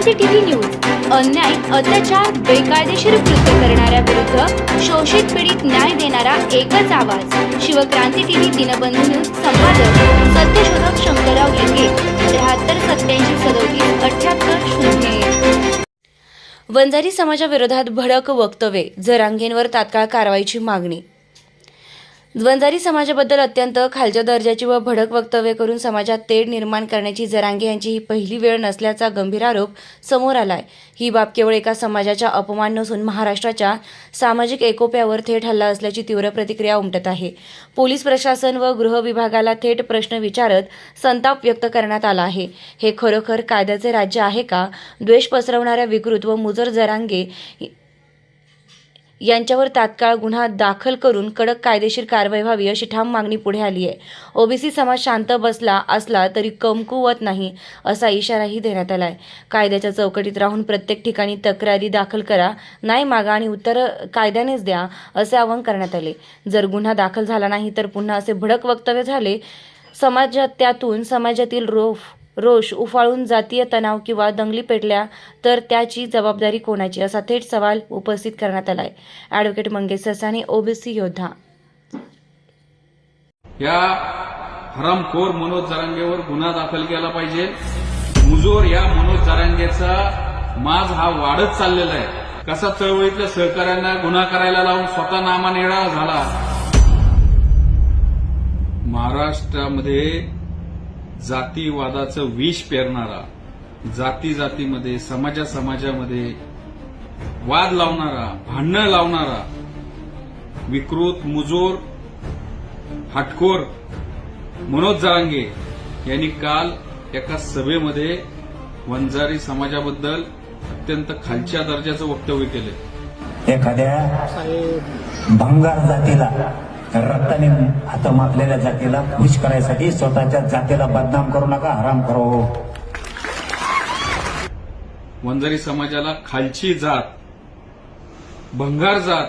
Shivkranti TV news. अन्याय अत्याचार बेकायदेशीर कृत्य करणाऱ्या विरुद्ध शोषित पीडित न्याय देणारा एकच आवाज. शिवक्रांती टीव्ही दिनबंधू न्यूज संपादक सत्यशोधक शंकरराव लिंगे त्र्याहत्तर सत्याऐंशी सदोतीस अठ्याहत्तर शून्य वंजारी समाजाविरोधात भडक वक्तव्ये. जरांगेंवर तात्काळ कारवाईची मागणी. वंजारी समाजाबद्दल अत्यंत खालच्या दर्जाची व भडक वक्तव्य करून समाजात तेढ निर्माण करण्याची जरांगे यांची ही पहिली वेळ नसल्याचा गंभीर आरोप समोर आलाय. ही बाब केवळ एका समाजाचा अपमान नसून महाराष्ट्राच्या सामाजिक एकोप्यावर थेट हल्ला असल्याची तीव्र प्रतिक्रिया उमटत आहे. पोलीस प्रशासन व गृह विभागाला थेट प्रश्न विचारत संताप व्यक्त करण्यात आला आहे. हे खरोखर कायद्याचे राज्य आहे का? द्वेष पसरवणाऱ्या विकृत व मुजर जरांगे यांच्यावर तात्काळ गुन्हा दाखल करून कडक कायदेशीर कारवाई व्हावी अशी ठाम मागणी पुढे आली आहे. ओबीसी समाज शांत बसला असला तरी कमकुवत नाही असा इशाराही देण्यात आलाय. कायद्याच्या चौकटीत राहून प्रत्येक ठिकाणी तक्रारी दाखल करा नाही मागा आणि उत्तर कायद्यानेच द्या असे आवाहन करण्यात आले. जर गुन्हा दाखल झाला नाही तर पुन्हा असे भडक वक्तव्य झाले. समाजात त्यातून समाजातील रोफ रोष उफाळून जातीय तणाव किंवा दंगली पेटल्या तर त्याची जबाबदारी कोणाची? असा थेट सवाल उपस्थित करण्यात आलाय. ॲडव्होकेट मंगेश ससाने ओबीसी योद्धा. या हरामखोर मनोज जरांगेवर गुन्हा दाखल केला पाहिजे. मुजोर या मनोज जरांगेचा माज हा वाढत चाललेला आहे. कसा चळवळीतल्या सहकाऱ्यांना गुन्हा करायला लावून स्वतः नामानिळा झाला? महाराष्ट्रामध्ये जातीवादाचं विष पेरणारा जाती जातीमध्ये समाजा समाजामध्ये वाद लावणारा भांडणं लावणारा विकृत मुजोर हटकोर मनोज जारांगे यांनी काल एका सभेमध्ये वंजारी समाजाबद्दल अत्यंत खालच्या दर्जाचं वक्तव्य केलं. एखाद्या भंगार जातीला रक्ताने हातमापलेल्या जातीला खुश करायसाठी स्वतःच्या जातीला बदनाम करू नका हराम करो. वंजारी समाजाला खालची जात भंगार जात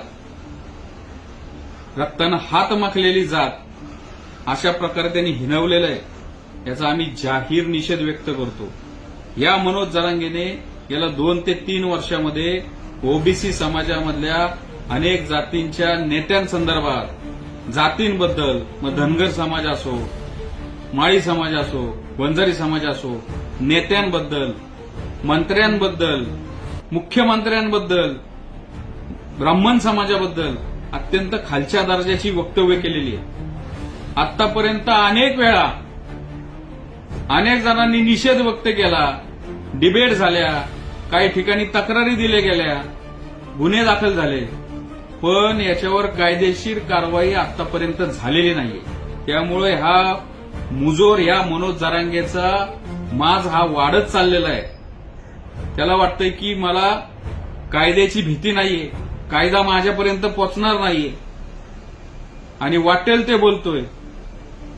रक्तानं हात माखलेली जात अशा प्रकारे त्यांनी हिनवलेलं आहे. याचा आम्ही जाहीर निषेध व्यक्त करतो. या मनोज जरांगेने गेल्या दोन ते तीन वर्षामध्ये ओबीसी समाजामधल्या अनेक जातींच्या नेत्यांसंदर्भात जातींबद्दल मग धनगर समाज असो माळी समाज असो वंजारी समाज असो नेत्यांबद्दल मंत्र्यांबद्दल मुख्यमंत्र्यांबद्दल ब्राह्मण समाजाबद्दल अत्यंत खालच्या दर्जाची वक्तव्य केलेली आहे. आतापर्यंत अनेक वेळा अनेक जणांनी निषेध व्यक्त केला डिबेट झाल्या काही ठिकाणी तक्रारी दिल्या गेल्या गुन्हे दाखल झाले. पण याच्यावर कायदेशीर कारवाई आतापर्यंत झालेली नाहीये. त्यामुळे हा मुजोर या मनोज जरांगेचा माज हा वाढत चाललेला आहे. त्याला वाटतंय की मला कायद्याची भीती नाहीये कायदा माझ्यापर्यंत पोचणार नाहीये. आणि वाटेल ते बोलतोय.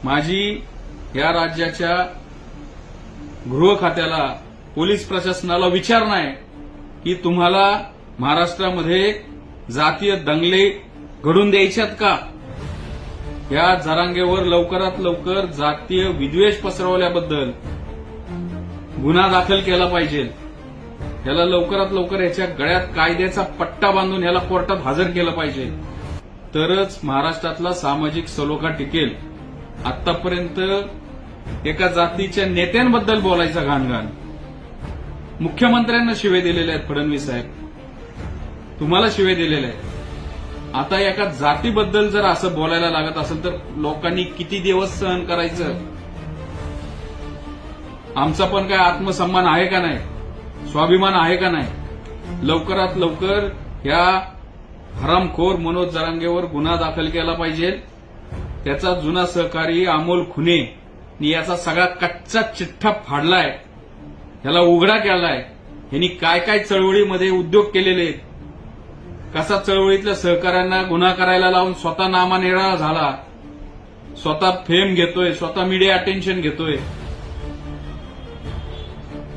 माझी या राज्याच्या गृह खात्याला पोलीस प्रशासनाला विचार नाही की तुम्हाला महाराष्ट्रामध्ये जातीय दंगले घडून द्यायच्यात का? या जरांगेवर लवकरात लवकर जातीय विद्वेष पसरवल्याबद्दल गुन्हा दाखल केला पाहिजे. याला लवकरात लवकर याच्या गळ्यात कायद्याचा पट्टा बांधून याला कोर्टात हजर केलं पाहिजे. तरच महाराष्ट्रातला सामाजिक सलोखा टिकेल. आतापर्यंत एका जातीच्या नेत्यांबद्दल बोलायचा घाणघाण. मुख्यमंत्र्यांना शिवे दिलेले आहेत फडणवीस साहेब. तुम्हाला शिवे दिलेले आहेत आता एका जातीबद्दल जर असं बोलायला लागत असेल तर लोकांनी किती दिवस सहन करायचं? आमचा पण काय आत्मसन्मान आहे का नाही? स्वाभिमान आहे का नाही? लवकरात लवकर या हरामखोर मनोज जरांगेवर गुन्हा दाखल केला पाहिजे. त्याचा जुना सहकारी अमोल खुने याचा सगळा कच्चा चिठ्ठा फाडलाय. ह्याला उघडा केलाय. ह्यांनी काय काय चळवळीमध्ये उद्योग केलेले आहेत? कसा चळवळीतल्या सहकाऱ्यांना गुन्हा करायला लावून स्वतः नामानिराळा झाला स्वतः फेम घेतोय स्वतः मीडिया अटेन्शन घेतोय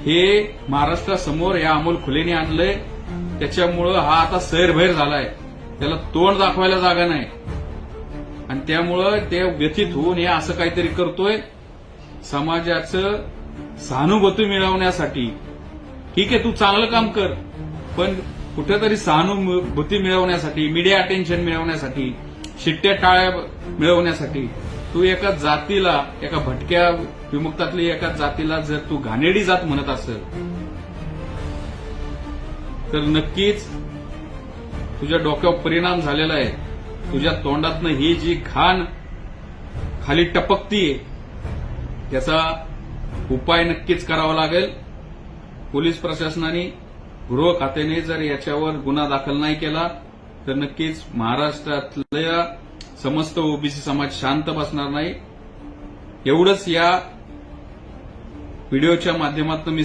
हे महाराष्ट्रासमोर या अमोल खुलेने आणलंय. त्याच्यामुळं हा आता सैरभैर झालाय. त्याला तोंड दाखवायला जागा नाही. आणि त्यामुळं ते व्यथित होऊन हे असं काहीतरी करतोय. समाजाचं सहानुभूती मिळवण्यासाठी. ठीक आहे तू चांगलं काम कर पण कुठेतरी सहानुभूती मिळवण्यासाठी मीडिया अटेन्शन मिळवण्यासाठी शिट्ट्या टाळ्या मिळवण्यासाठी तू एका जातीला एका भटक्या विमुक्तातली एका जातीला जर तू घाणेडी जात म्हणत असेल तर नक्कीच तुझ्या डोक्यावर परिणाम झालेला आहे. तुझ्या तोंडातनं ही जी घाण खाली टपकतीये याचा उपाय नक्कीच करावा लागेल. पोलीस प्रशासनाने गृह खात्याने जर याच्यावर गुन्हा दाखल नाही केला तर नक्कीच महाराष्ट्रातल्या समस्त ओबीसी समाज शांत बसणार नाही. एवढंच या व्हिडिओच्या माध्यमातून मी